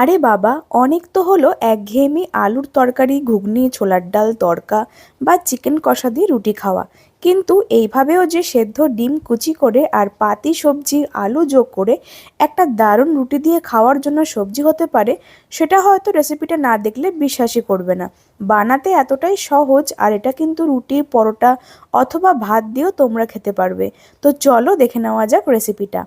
আরে বাবা, অনেক তো হলো। একঘেয়েমি আলুর তরকারি, ঘুগনি, ছোলার ডাল তড়কা বা চিকেন কষা দিয়ে রুটি খাওয়া। কিন্তু এইভাবেও যে সেদ্ধ ডিম কুচি করে আর পাতি সবজি, আলু যোগ করে একটা দারুণ রুটি দিয়ে খাওয়ার জন্য সবজি হতে পারে, সেটা হয়তো রেসিপিটা না দেখলে বিশ্বাসই করবে না। বানাতে এতটাই সহজ, আর এটা কিন্তু রুটি, পরোটা অথবা ভাত দিয়েও তোমরা খেতে পারবে। তো চলো দেখে নেওয়া যাক রেসিপিটা।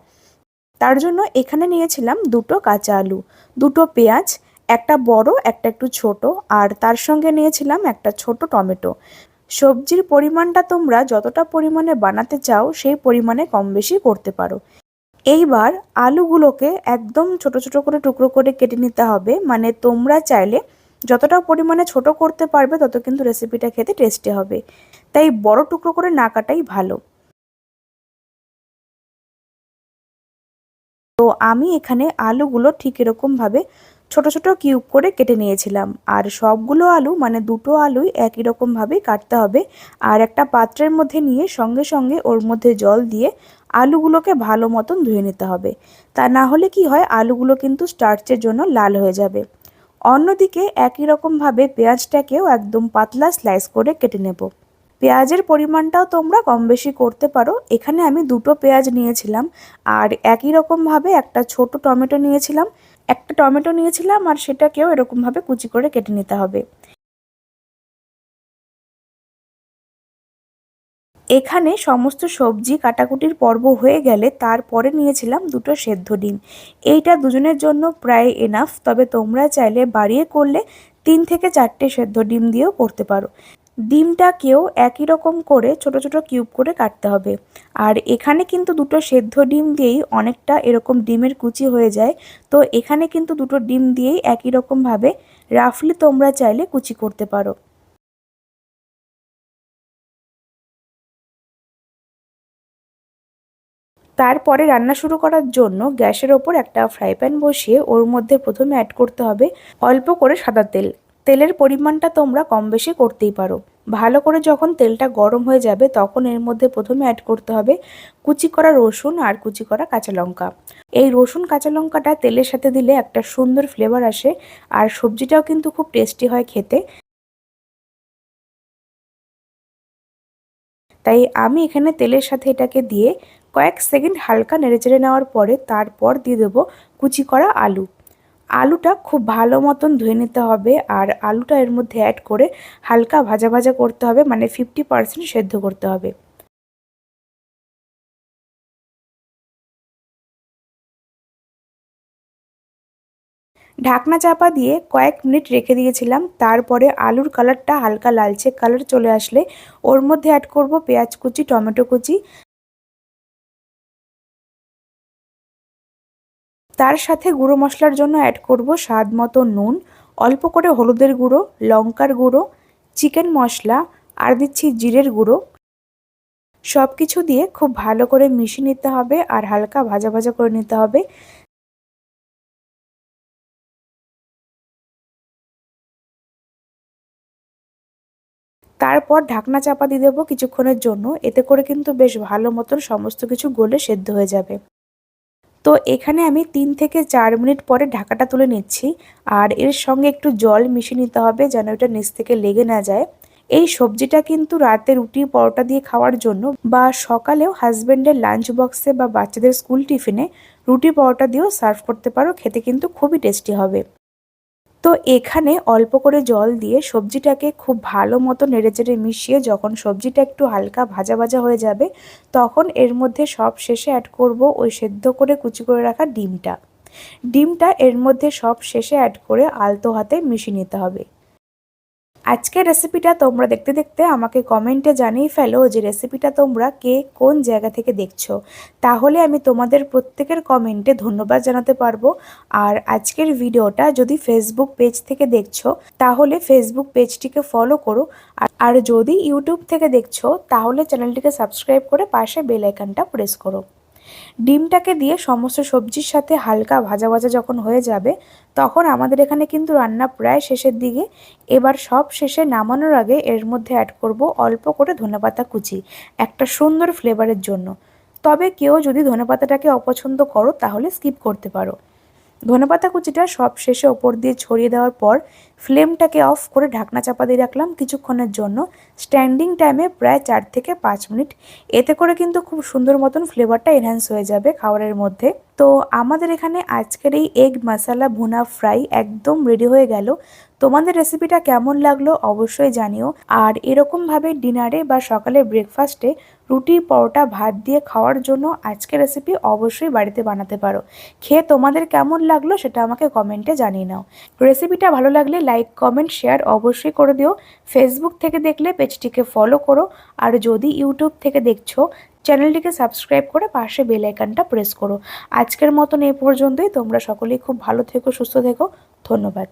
তার জন্য এখানে নিয়েছিলাম দুটো কাঁচা আলু, দুটো পেঁয়াজ, একটা বড়, একটা একটু ছোট, আর তার সঙ্গে নিয়েছিলাম একটা ছোট টমেটো। সবজির পরিমাণটা তোমরা যতটা পরিমাণে বানাতে চাও সেই পরিমাণে কম বেশি করতে পারো। এইবার আলুগুলোকে একদম ছোট ছোট করে টুকরো করে কেটে নিতে হবে। মানে তোমরা চাইলে যতটা পরিমাণে ছোট করতে পারবে তত কিন্তু রেসিপিটা খেতে টেস্টি হবে। তাই বড় টুকরো করে না কাটাই ভালো। আমি এখানে আলুগুলো ঠিক এরকমভাবে ছোট ছোট কিউব করে কেটে নিয়েছিলাম। আর সবগুলো আলু মানে দুটো আলুই একই রকমভাবেই কাটতে হবে আর একটা পাত্রের মধ্যে নিয়ে সঙ্গে সঙ্গে ওর মধ্যে জল দিয়ে আলুগুলোকে ভালো মতন ধুয়ে নিতে হবে। তা না হলে কি হয়, আলুগুলো কিন্তু স্টার্চের জন্য লাল হয়ে যাবে। অন্যদিকে একই রকমভাবে পেঁয়াজটাকেও একদম পাতলা স্লাইস করে কেটে নেব। পেঁয়াজের পরিমাণটাও তোমরা কম বেশি করতে পারো। এখানে আমি দুটো পেঁয়াজ নিয়েছিলাম আর একই রকমভাবে একটা ছোট টমেটো নিয়েছিলাম। একটা টমেটো নিয়েছিলাম আর সেটাকেও এরকমভাবে কুচি করে কেটে নিতে হবে। এখানে সমস্ত সবজি কাটাকুটির পর্ব হয়ে গেলে তারপরে নিয়েছিলাম দুটো সেদ্ধ ডিম। এইটা দুজনের জন্য প্রায় এনাফ তবে তোমরা চাইলে বাড়িয়ে করলে তিন থেকে চারটে সেদ্ধ ডিম দিয়েও করতে পারো। ডিমটাকেও একই রকম করে ছোট ছোট কিউব করে কাটতে হবে। আর এখানে কিন্তু দুটো সেদ্ধ ডিম দিয়েই অনেকটা এরকম ডিমের কুচি হয়ে যায়। তো এখানে কিন্তু দুটো ডিম দিয়েই একই রকমভাবে রাফলি তোমরা চাইলে কুচি করতে পারো। তারপরে রান্না শুরু করার জন্য গ্যাসের ওপর একটা ফ্রাই প্যান বসিয়ে ওর মধ্যে প্রথমে অ্যাড করতে হবে অল্প করে সাদা তেল। তেলের পরিমাণটা তোমরা কম বেশি করতেই পারো। ভালো করে যখন তেলটা গরম হয়ে যাবে, তখন এর মধ্যে প্রথমে অ্যাড করতে হবে কুচি করা রসুন আর কুচি করা কাঁচা লঙ্কা। এই রসুন, কাঁচা লঙ্কাটা তেলের সাথে দিলে একটা সুন্দর ফ্লেভার আসে আর সবজিটাও কিন্তু খুব টেস্টি হয় খেতে। তাই আমি এখানে তেলের সাথে এটাকে দিয়ে কয়েক সেকেন্ড হালকা নেড়েচেড়ে নেওয়ার পরে তারপর দিয়ে দেবো কুচি করা আলু। আলুটা খুব ভালো মতন ধুয়ে নিতে হবে আর আলুটা এর মধ্যে অ্যাড করে হালকা ভাজা ভাজা করতে হবে মানে ফিফটি পারসেন্ট সেদ্ধ করতে হবে। ঢাকনা চাপা দিয়ে কয়েক মিনিট রেখে দিয়েছিলাম, তারপরে আলুর কালারটা হালকা লালচে কালার চলে আসলে ওর মধ্যে অ্যাড করব পেঁয়াজ কুচি, টমেটো কুচি। তার সাথে গুঁড়ো মশলার জন্য অ্যাড করব স্বাদ মতো নুন, অল্প করে হলুদের গুঁড়ো, লঙ্কার গুঁড়ো চিকেন মশলা, আর দিচ্ছি জিরের গুঁড়ো। সব কিছু দিয়ে খুব ভালো করে মিশিয়ে নিতে হবে আর হালকা ভাজা ভাজা করে নিতে হবে। তারপর ঢাকনা চাপা দিয়ে দেবো কিছুক্ষণের জন্য, এতে করে কিন্তু বেশ ভালো মতন সমস্ত কিছু গলে সেদ্ধ হয়ে যাবে। তো এখানে আমি তিন থেকে চার মিনিট পরে ঢাকাটা তুলে নিচ্ছি। আর এর সঙ্গে একটু জল মিশিয়ে নিতে হবে যেন এটা নিচ থেকে লেগে না যায়। এই সবজিটা কিন্তু রাতে রুটি, পরোটা দিয়ে খাওয়ার জন্য বা সকালেও হাজব্যান্ডের লাঞ্চ বক্সে বা বাচ্চাদের স্কুল টিফিনে রুটি, পরোটা দিয়েও সার্ভ করতে পারো। খেতে কিন্তু খুবই টেস্টি হবে। তো এখানে অল্প করে জল দিয়ে সবজিটাকে খুব ভালো মতো নেড়েচেড়ে মিশিয়ে যখন সবজিটা একটু হালকা ভাজা ভাজা হয়ে যাবে, তখন এর মধ্যে সব শেষে অ্যাড করব ওই সেদ্ধ করে কুচি করে রাখা ডিমটা। ডিমটা এর মধ্যে সব শেষে অ্যাড করে আলতো হাতে মিশিয়ে নিতে হবে। আজকের রেসিপিটা তোমরা দেখতে দেখতে আমাকে কমেন্টে জানিয়ে ফেলো যে রেসিপিটা তোমরা কে কোন জায়গা থেকে দেখছ। তাহলে আমি তোমাদের প্রত্যেকের কমেন্টে ধন্যবাদ জানাতে পারব। আর আজকের ভিডিওটা যদি ফেসবুক পেজ থেকে দেখছ, তাহলে ফেসবুক পেজটিকে ফলো করো। আর যদি ইউটিউব থেকে দেখছ, তাহলে চ্যানেলটিকে সাবস্ক্রাইব করে পাশে বেল প্রেস করো। ডিমটাকে দিয়ে সমস্ত সবজির সাথে হালকা ভাজা ভাজা যখন হয়ে যাবে, তখন আমাদের এখানে কিন্তু রান্না প্রায় শেষের দিকে। এবার সব শেষে নামানোর আগে এর মধ্যে অ্যাড করব অল্প করে ধনেপাতা কুচি, একটা সুন্দর ফ্লেভারের জন্য। তবে কেউ যদি ধনেপাতাটাকে অপছন্দ করো, তাহলে স্কিপ করতে পারো। ধনেপাতা কুচিটা সব শেষে ওপর দিয়ে ছড়িয়ে দেওয়ার পর ফ্লেমটাকে অফ করে ঢাকনা চাপা দিয়ে রাখলাম কিছুক্ষণের জন্য। স্ট্যান্ডিং টাইমে প্রায় চার থেকে পাঁচ মিনিট। এতে করে কিন্তু খুব সুন্দর মতন ফ্লেভারটা এনহ্যান্স হয়ে যাবে খাবারের মধ্যে। তো আমাদের এখানে আজকের এই এগ মশালা ভুনা ফ্রাই একদম রেডি হয়ে গেল। তোমাদের রেসিপিটা কেমন লাগল অবশ্যই জানিও। আর এরকমভাবে ডিনারে বা সকালে ব্রেকফাস্টে রুটি, পরোটা, ভাত দিয়ে খাওয়ার জন্য আজকের রেসিপি অবশ্যই বাড়িতে বানাতে পারো। খেয়ে তোমাদের কেমন লাগল সেটা আমাকে কমেন্টে জানিয়ে নাও। রেসিপিটা ভালো লাগলে লাইক কমেন্ট শেয়ার অবশ্যই করে দিও। ফেসবুক থেকে দেখলে পেজটিকে ফলো করো। আর যদি ইউটিউব থেকে দেখছ চ্যানেলটিকে সাবস্ক্রাইব করে পাশে বেল আইকনটা প্রেস করো। আজকের মতন এই পর্যন্তই। তোমরা সকলেই খুব ভালো থেকো, সুস্থ থেকো। ধন্যবাদ।